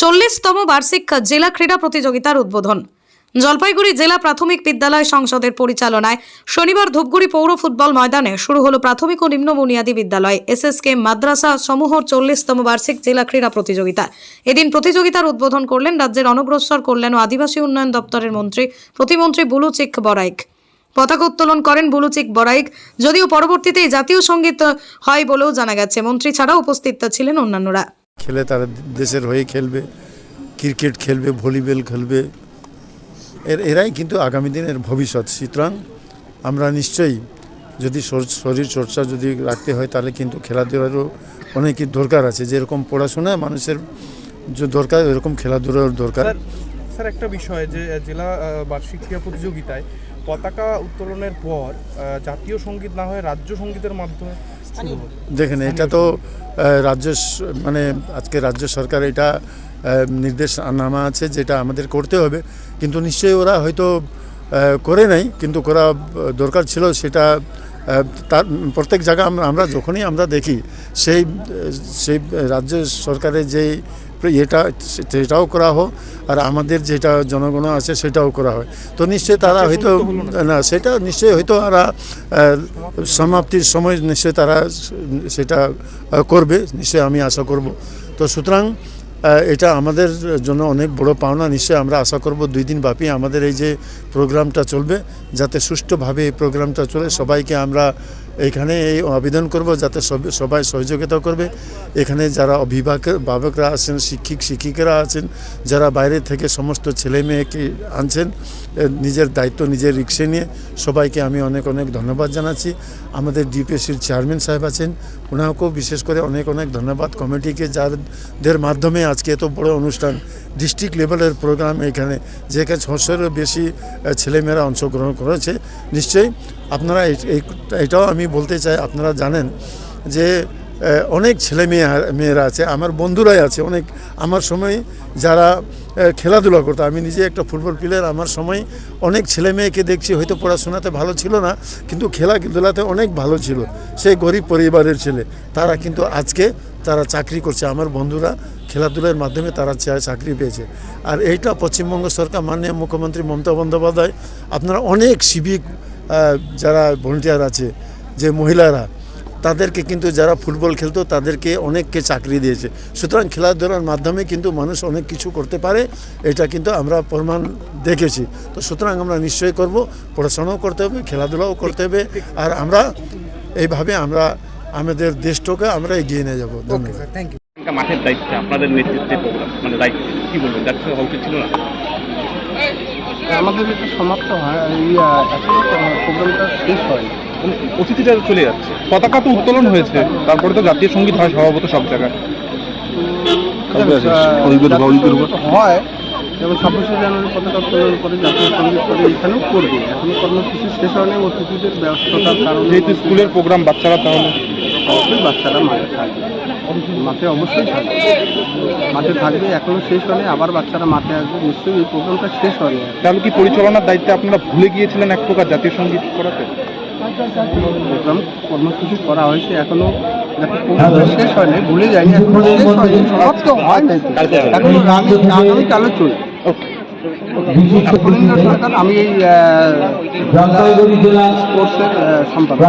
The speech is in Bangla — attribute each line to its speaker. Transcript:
Speaker 1: চল্লিশতম বার্ষিক জেলা ক্রীড়া প্রতিযোগিতার উদ্বোধন। জলপাইগুড়ি জেলা প্রাথমিক বিদ্যালয় সংসদের পরিচালনায় শনিবার ধূপগুড়ি পৌর ফুটবল ময়দানে শুরু হলো প্রাথমিক ও নিম্ন বুনিয়াদী বিদ্যালয়। এস এস এসএসকে মাদ্রাসা সমূহর চল্লিশতম বার্ষিক জেলা ক্রীড়া প্রতিযোগিতা। এদিন প্রতিযোগিতার উদ্বোধন করলেন রাজ্যের অনগ্রসর কল্যাণ ও আদিবাসী উন্নয়ন দপ্তরের মন্ত্রী, প্রতিমন্ত্রী বুলু চিক বরাইক পতাকা উত্তোলন করেন বুলুচিক বরাইক যদিও পরবর্তীতে জাতীয় সংগীত হয় বলেও জানা গেছে। মন্ত্রী ছাড়াও উপস্থিত ছিলেন অন্যান্যরা।
Speaker 2: খেলে তারা দেশের হয়ে খেলবে, ক্রিকেট খেলবে, ভলিবল খেলবে। এর, এরাই কিন্তু আগামী দিনের ভবিষ্যৎ। সুতরাং আমরা নিশ্চয়ই যদি শর- শরীর চর্চা যদি রাখতে হয়, তাহলে কিন্তু খেলাধুলারও অনেকই দরকার আছে। যেরকম পড়াশোনা মানুষের যে দরকার এরকম খেলাধুলার দরকার।
Speaker 3: স্যার একটা বিষয় যে জেলা বার্ষিক ক্রীড়া প্রতিযোগিতায় পতাকা উত্তোলনের পর জাতীয় সংগীত না হয়ে রাজ্য সঙ্গীতের মাধ্যমে।
Speaker 2: দেখেন, এটা তো রাজ্য মানে আজকে রাজ্য সরকার এটা নির্দেশ নামা আছে যেটা আমাদের করতে হবে। কিন্তু নিশ্চয়ই ওরা হয়তো করে নাই, কিন্তু করা দরকার ছিল, সেটা তার প্রত্যেক জায়গা আমরা যখনই আমরা দেখি, সেই সেই রাজ্য সরকারের যেই এটা সেটাও করা হোক, আর আমাদের যেটা জনগণ আছে সেটাও করা হয়। তো নিশ্চয়ই তারা হয়তো, না, সেটা নিশ্চয়ই হয়তো তারা সমাপ্তির সময় নিশ্চয়ই তারা, সেটা করবে, নিশ্চয়ই আমি আশা করব। তো সুতরাং এটা আমাদের জন্য অনেক বড় পাওনা। নিশ্চয়ই আমরা আশা করব দুই দিন ব্যাপী আমাদের এই যে প্রোগ্রামটা চলবে, যাতে সুষ্ঠুভাবে এই প্রোগ্রামটা চলে। সবাইকে আমরা এখানে এই আবেদন করব, যাতে সবাই সহযোগিতা করবে। এখানে যারা অভিভাবক ভাবকরা আছেন, শিক্ষিক, শিক্ষিকারা আছেন, যারা বাইরে থেকে সমস্ত ছেলে মেয়েকে আনছেন নিজের দায়িত্ব নিজের রিক্সে নিয়ে সবাইকে আমি অনেক অনেক ধন্যবাদ জানাচ্ছি। আমাদের ডিপিএসসির চেয়ারম্যান সাহেব আছেন ওনাকেও বিশেষ করে অনেক অনেক ধন্যবাদ। কমিটিকে যাদের মাধ্যমে আজকে এত বড় অনুষ্ঠান ডিস্ট্রিক্ট লেভেলের প্রোগ্রাম এখানে যেখানে ছশোরও বেশি ছেলেমেয়েরা অংশগ্রহণ করেছে, নিশ্চয়ই আপনারা এটাও আমি বলতে চাই, আপনারা জানেন যে অনেক ছেলে মেয়ে মেয়েরা আছে, আমার বন্ধুরাই আছে, অনেক, আমার সময় যারা খেলাধুলা করতো, আমি নিজে একটা ফুটবল প্লেয়ার আমার সময় অনেক ছেলে মেয়েকে দেখছি, হয়তো পড়াশোনাতে ভালো ছিল না, কিন্তু খেলাধুলাতে অনেক ভালো ছিল সেই গরিব পরিবারের ছেলে, তারা কিন্তু আজকে তারা চাকরি করছে, আমার বন্ধুরা খেলাধুলার মাধ্যমে তারা চা- চাকরি পেয়েছে। আর এইটা পশ্চিমবঙ্গ সরকার মাননীয় মুখ্যমন্ত্রী মমতা বন্দ্যোপাধ্যায় আপনারা অনেক সিভিক যারা ভলেন্টিয়ার আছে যে মহিলারা তাদেরকে কিন্তু যারা ফুটবল খেলতো তাদেরকে অনেককে চাকরি দিয়েছে। সুতরাং খেলাধুলার মাধ্যমে কিন্তু মানুষ অনেক কিছু করতে পারে এটা কিন্তু আমরা প্রমাণ দেখেছি। তো সুতরাং আমরা নিশ্চয়ই করব পড়াশোনাও করতে হবে খেলাধুলাও করতে হবে আর আমরা এইভাবে আমরা আমাদের দেশটাকে আমরা এগিয়ে নিয়ে যাব। ধন্যবাদ।
Speaker 4: একটা মাঠের দায়িত্বে আপনাদের নেতৃত্বে প্রোগ্রাম মানে দায়িত্ব। কি বলবেন? যার সঙ্গে হওয়া উচিত ছিল না?
Speaker 5: আমাদের এটা সমাপ্ত হয় এখনও প্রোগ্রামটা শেষ হয়নি
Speaker 3: মানে অতিথিরা চলে যাচ্ছে পতাকা তো উত্তোলন হয়েছে তারপরে তো জাতীয় সংগীত হয় স্বভাবত সব জায়গায়।
Speaker 5: হয় যেমন ছাব্বিশে জানুয়ারি পতাকা উত্তোলন করে জাতীয় সংগীত করে এখানেও করবে। এখনও কর্মসূচি শেষ হয়নি অতিথিদের ব্যস্ততার কারণে
Speaker 3: যেহেতু স্কুলের প্রোগ্রাম বাচ্চারা তাহলে
Speaker 5: অবশ্যই বাচ্চারা মাঠে থাকবে। মাঠে অবশ্যই থাকবে। মাঠে থাকবে এখনও শেষ হয়নি আবার বাচ্চারা মাঠে আসবে নিশ্চয়ই এই প্রোগ্রামটা শেষ হয়নি।
Speaker 3: তাহলে কি পরিচালনার দায়িত্বে আপনারা ভুলে গিয়েছিলেন এক প্রকার জাতীয় সংগীত করাতে?
Speaker 5: প্রোগ্রাম কর্মসূচি করা হয়েছে এখনও শেষ হয়নি ভুলে যায়নি এখনও শেষ হয়নি সমাপ্ত হয়নি এখনও রানি চলবে। আমি এই স্পোর্টসের সম্পাদক।